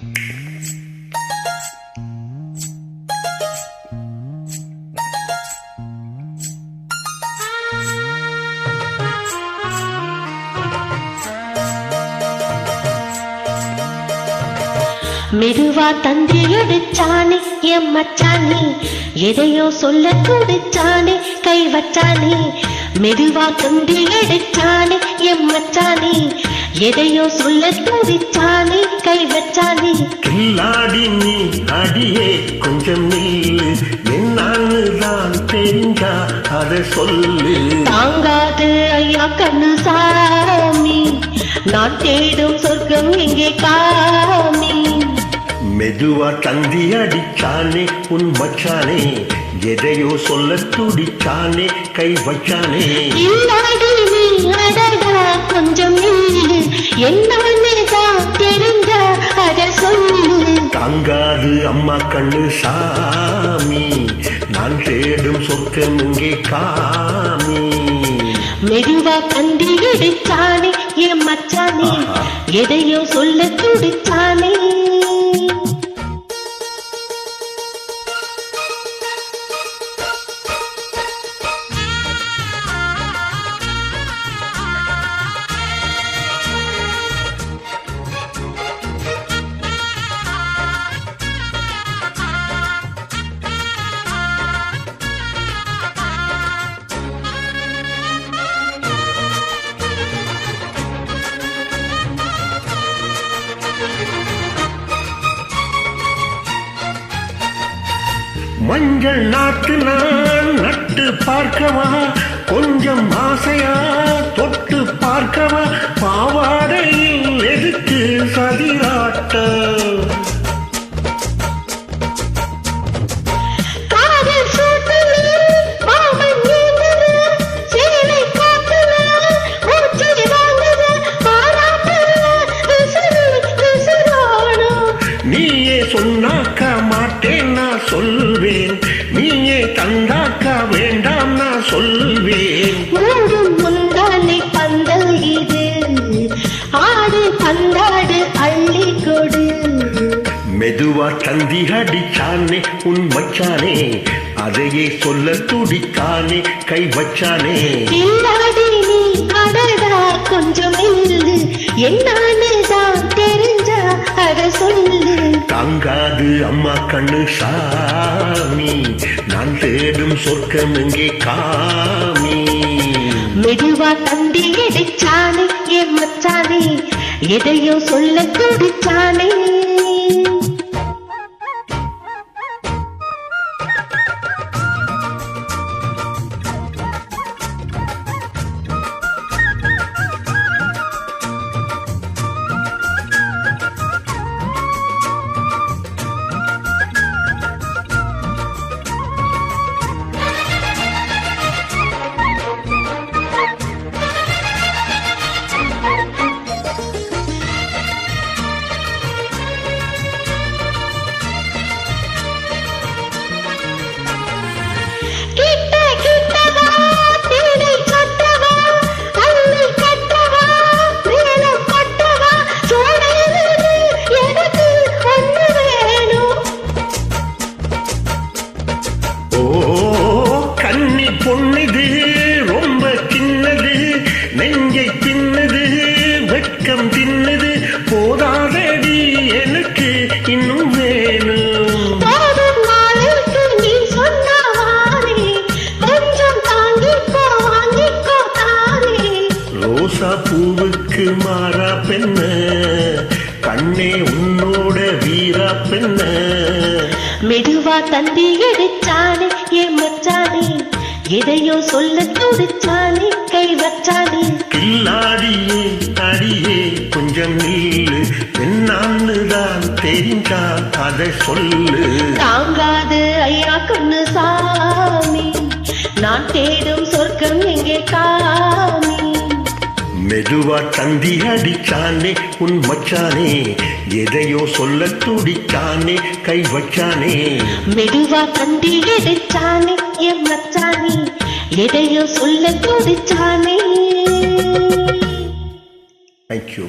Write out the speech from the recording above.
மெதுவா தந்தி எடுச்சானே என் மச்சானே. எதையோ சொல்ல துடிச்சானே கை வச்சானே மெதுவா தந்தி எடுச்சானே என் மச்சானே. எதையோ சொல்ல துடிச்சானே கை வச்சானே கில்லாடி நீ அடியே கொஞ்சம் நில்லு. என்னான்னு தான் தெரிஞ்சா அதை சொல்லு. தாங்காது ஐயா கண்ணு சாமி நான் தேடும் சொர்க்கம் எங்கே காமி. மெதுவா தந்தி அடிச்சானே உன் மச்சானே. எதையோ சொல்ல துடிச்சானே கை வச்சானே இல்லாடி தாங்காது அம்மா கண்ணு சாமி. நான் தேடும் சொர்க்கம் இங்கே காமி. மெதுவா கண்டி இடிச்சானே என் மச்சானே. எதையோ சொல்ல துடிச்சானே மஞ்சள் நாட்டு நான் நட்டு பார்க்கவா? கொஞ்சம் ஆசையா? தந்தாக்கா வேண்டாம் நான் சொல்வேன். மூடும் முந்தானை பந்தல் இது. ஆடு பந்தாடு அள்ளி கொடு. மெதுவா தந்தி அடிச்சானே உன் மச்சானே. அதையே சொல்ல துடித்தானே கை வச்சானே. கொஞ்சம் தெரிஞ்சா அத சொல்லு. தாங்காது அம்மா கண்ணு சாமி. நான் தேடும் சொர்க்கம் எங்கே காமி? மெதுவா தந்தி எடைச்சானே என் மச்சானே எதையோ சொல்ல துடிச்சானே பூவுக்கு மாறா பெண்ண. கண்ணே உன்னோட வீரா பெண்ண. மெதுவா தந்தி அடிச்சானே என் மச்சானே? எதையோ சொல்ல துடிச்சானே கை வச்சானே? கில்லாடியே அடியே கொஞ்சம் நில்லு. என்னான்னு தான் தெரிஞ்சா அதை சொல்லு. தாங்காது ஐயா கண்ணு சாமி நான் தேடும் சொர்க்கம் எங்கே காமி? மெதுவா தந்தி அடிச்சானே உன் மச்சானே. எதையோ சொல்ல துடிச்சானே கை வச்சானே. மெதுவா தந்தி அடிச்சானே என் மச்சானே. எதையோ சொல்ல துடிச்சானே. தேங்க்யூ